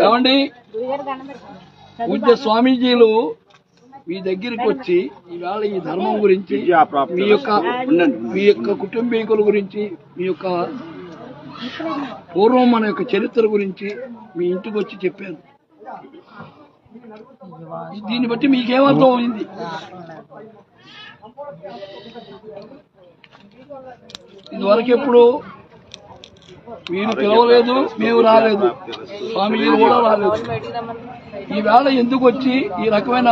ఏమండి? పూజ్య స్వామీజీలు మీ దగ్గరికి వచ్చి ఈవేళ ఈ ధర్మం గురించి మీ యొక్క మీ యొక్క కుటుంబీకుల గురించి మీ యొక్క పూర్వం మన యొక్క చరిత్ర గురించి మీ ఇంటికి వచ్చి చెప్పారు. దీన్ని బట్టి మీకేమర్థం అయింది ఇదివరకు ఎప్పుడు మీరు పిలవలేదు మేము రాలేదు. స్వామీజీలు కూడా రాలేదు. ఈవేళ ఎందుకు వచ్చి ఈ రకమైన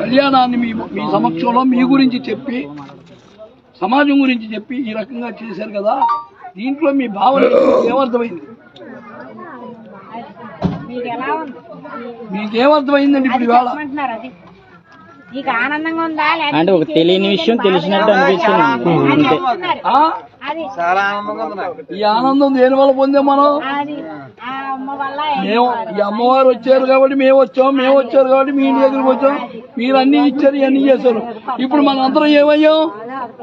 కళ్యాణాన్ని మీ మీ సమక్షంలో మీ గురించి చెప్పి సమాజం గురించి చెప్పి ఈ రకంగా చేశారు కదా దీంట్లో మీ భావన ఏమర్థమైంది? మీకు ఎలా ఉంది మీకేమర్థమైందండి ఇప్పుడు లేకపోతే అంటే ఒక తెలియని విషయం తెలిసినట్టు అనిపించింది. అది ఈ ఆనందం దేని వల్ల పొందాం మనం? అది ఆ అమ్మ వల్ల మేము ఈ అమ్మవారు వచ్చారు కాబట్టి మేము వచ్చాం మేము వచ్చారు కాబట్టి మీ ఇంటి దగ్గరికి వచ్చాం. మీరు అన్ని ఇచ్చారు ఇవన్నీ చేశారు. ఇప్పుడు మన అందరం ఏమయ్యాం?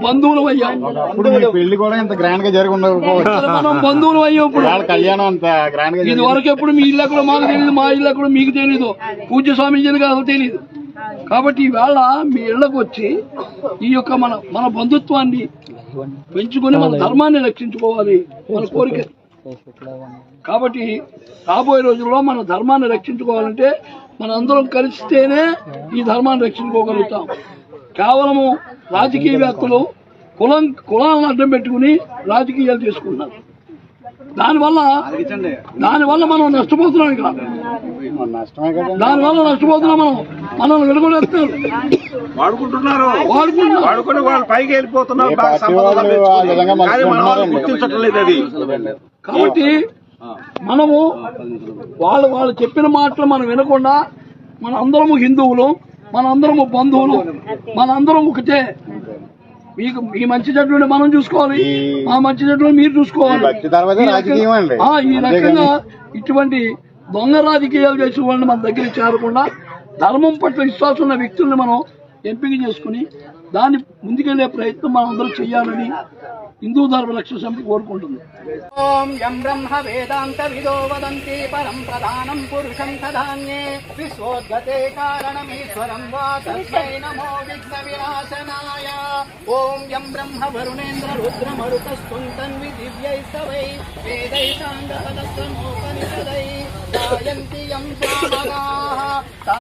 బంధువులు అయ్యాం. ఇప్పుడు మీ పెళ్ళి కూడా ఇంత గ్రాండ్గా జరిగి ఉండకపోవచ్చు అసలు మనం బంధువులు అయ్యాం ఇప్పుడు. వాళ్ళ కళ్యాణం అంత గ్రాండ్గా ఇది వరకు ఎప్పుడు మీ ఇల్లు ఎక్కడో మాకు తెలియదు మా ఇల్లు ఎక్కడో మీకు తెలియదు పూజ్య స్వామీజీలకు అసలు తెలియదు కాబట్టి ఈవేళ మీ ఇళ్ళకు వచ్చి ఈ యొక్క మన మన బంధుత్వాన్ని పెంచుకొని మన ధర్మాన్ని రక్షించుకోవాలి. మన కోరిక. కాబట్టి రాబోయే రోజుల్లో మన ధర్మాన్ని రక్షించుకోవాలంటే మన అందరం కలిస్తేనే ఈ ధర్మాన్ని రక్షించుకోగలుగుతాం. కేవలము రాజకీయవేత్తలు కులం కులాలను అడ్డం పెట్టుకుని రాజకీయాలు చేసుకుంటున్నారు. దానివల్ల దానివల్ల మనం నష్టపోతున్నాం ఇక్కడ దానివల్ల నష్టపోతున్నాం మనం. మనల్ని విడగొడేస్తున్నారు వాడుకుంటున్నారు. వాడుకుంటున్నారు. వాడుకొని వాళ్ళు పైకి వెళ్ళిపోతున్నారు. ఏ బాగా పార్టీ సంపద వాళ్ళు సంపాదించుకొని. ఆ విధంగా కానీ మన వాళ్ళు మలుచుకుంటున్నారండి. గుర్తించటం లేదు అది. కాబట్టి మనము వాళ్ళు వాళ్ళు చెప్పిన మాటలు మనం వినకుండా మన అందరము హిందువులు మన అందరము బంధువులు మన అందరం ఒకటే. మీకు మీ మంచి చెడ్డలు మనం చూసుకోవాలి. మా మంచి చెడ్డలు మీరు చూసుకోవాలి. ఈ రకంగా ఇటువంటి దొంగ రాజకీయాలు చేసే వాళ్ళని మన దగ్గర చేరకుండా ధర్మం పట్ల విశ్వాసం ఉన్న వ్యక్తుల్ని మనం ఎంపిక చేసుకుని దాన్ని ముందుకెళ్ళే ప్రయత్నం మనం అందరూ చేయాలని హిందూ ధర్మ లక్ష్య సమితి కోరుకుంటుంది. ఓం యం బ్రహ్మ వేదాంత విదో వదంతి పరం ప్రధానం పురుషం తధాన్యే విశ్వోద్గతే కారణమీశ్వరం వా తస్మై నమో విఘ్న వినాశనాయ ఓం యం బ్రహ్మ వరుణేంద్ర రుద్ర మరుతస్తున్వి దివ్యై సవై వేదై సాంగ సాంగపదస్వమోపనిషదై గాయంతి యం స్వామగాః